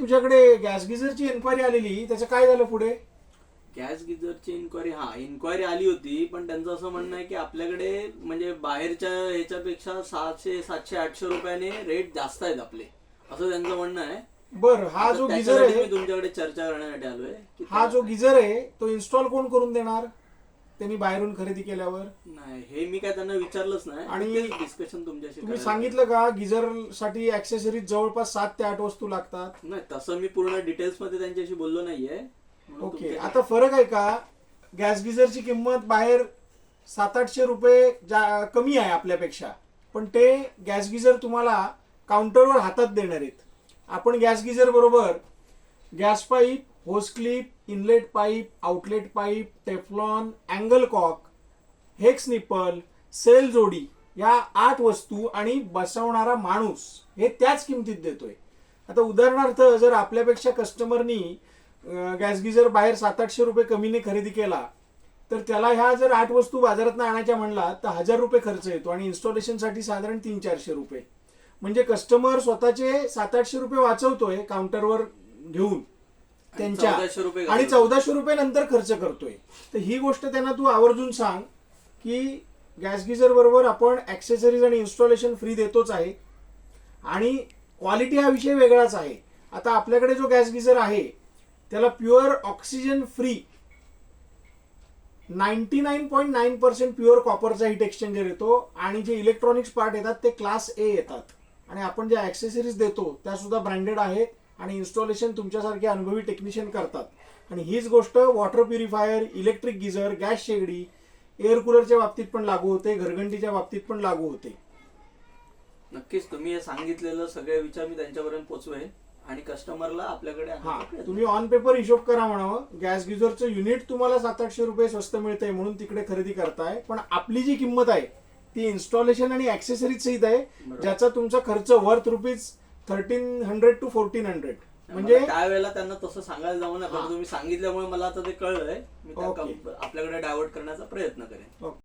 तुझ्याकडे gas गिझरची enquiry आलेली त्याचं काय झालं पुढे? गॅस गिझरची इन्क्वायरी हा इन्क्वायरी आली होती पण त्यांचं असं म्हणणं आहे की आपल्याकडे म्हणजे बाहेरच्या ह्याच्यापेक्षा सातशे सातशे आठशे रुपयाने रेट जास्त आहेत आपले. असं त्यांचं म्हणणं आहे. बर हा जो गिझर आहे मी तुमच्याकडे चर्चा करण्यासाठी आलोय हा जो गिझर आहे तो इन्स्टॉल कोण करून देणार? त्यांनी बाहेरून खरेदी केल्यावर? नाही हे मी काय त्यांना विचारलंच नाही. आणि डिस्कशन तुमच्याशी तुम्ही करायला सांगितलं का गिझरसाठी ऍक्सेसरीज जवळपास सात ते आठ वस्तू लागतात? नाही तसं मी पूर्ण डिटेल्समध्ये त्यांच्याशी बोललो नाहीये. म्हणून ओके तुमच्या- आता फरक आहे का? गॅस गिझरची किंमत बाहेर सात आठशे रुपये जा कमी आहे आपल्यापेक्षा. पण ते गॅस गिझर तुम्हाला काउंटरवर हातात देणार आहेत. आपण गॅस गिझर बरोबर gas pipe hose clip inlet pipe outlet pipe Teflon angle cock hex nipple cell जोडी या आठ वस्तू आणि बसवणारा माणूस हे त्याच किमतीत देतोय. आता उदाहरणार्थ जर आपल्यापेक्षा कस्टमरनी गॅस गिझर बाहेर सात आठशे रुपये कमीने खरेदी केला तर त्याला ह्या जर आठ वस्तू बाजारात आणायच्या म्हणला तर हजार रुपये खर्च येतो आणि इन्स्टॉलेशनसाठी साधारण तीन चारशे रुपये. म्हणजे कस्टमर स्वतःचे सात आठशे रुपये वाचवतोय काउंटरवर घेऊन. त्यांच्या. 1400 रुपये आणि. चौदाशे रुपये नंतर खर्च करतोय. तर ही गोष्ट त्यांना तू आवर्जून सांग की गॅस गिझर बरोबर आपण ऍक्सेसरीज आणि इन्स्टॉलेशन फ्री देतोच आहे. आणि क्वालिटी हा विषय वेगळाच आहे. आता आपल्याकडे जो गॅस गिझर आहे त्याला pure oxygen free ninety nine point nine percent pure कॉपरचा heat exchanger येतो आणि जे इलेक्ट्रॉनिक्स पार्ट येतात ते क्लास ए येतात. आणि आपण जे ऍक्सेसरीज देतो त्या सुद्धा ब्रँडेड आहेत. आणि इन्स्टॉलेशन तुमच्यासारखे अनुभवी टेक्निशियन करतात. आणि हीच गोष्ट water purifier electric geyser gas शेगडी एअर कूलरच्या बाबतीत पण लागू होते घरघंटीच्या बाबतीत पण लागू होते. नक्कीच तुम्ही हे सांगितलेलं सगळे विचार मी त्यांच्यापर्यंत पोहोचवेन आणि कस्टमरला आपल्याकडे हा तुम्ही ऑन पेपर हिशोब करा म्हणावं. गॅस गिझरचं युनिट तुम्हाला सात आठशे रुपये स्वस्त मिळतंय म्हणून तिकडे खरेदी करताय. पण आपली जी किंमत आहे ती इन्स्टॉलेशन आणि ऍक्सेसरीज सहित आहे. ज्याचा तुमचा खर्च worth rupees thirteen hundred to fourteen hundred म्हणजे त्यावेळेला त्यांना तसं सांगायला जाऊ नका. हा. पण तुम्ही सांगितल्यामुळे मला आता ते कळलंय. मी त्या आपल्याकडे डायव्हर्ट करण्याचा प्रयत्न करेन.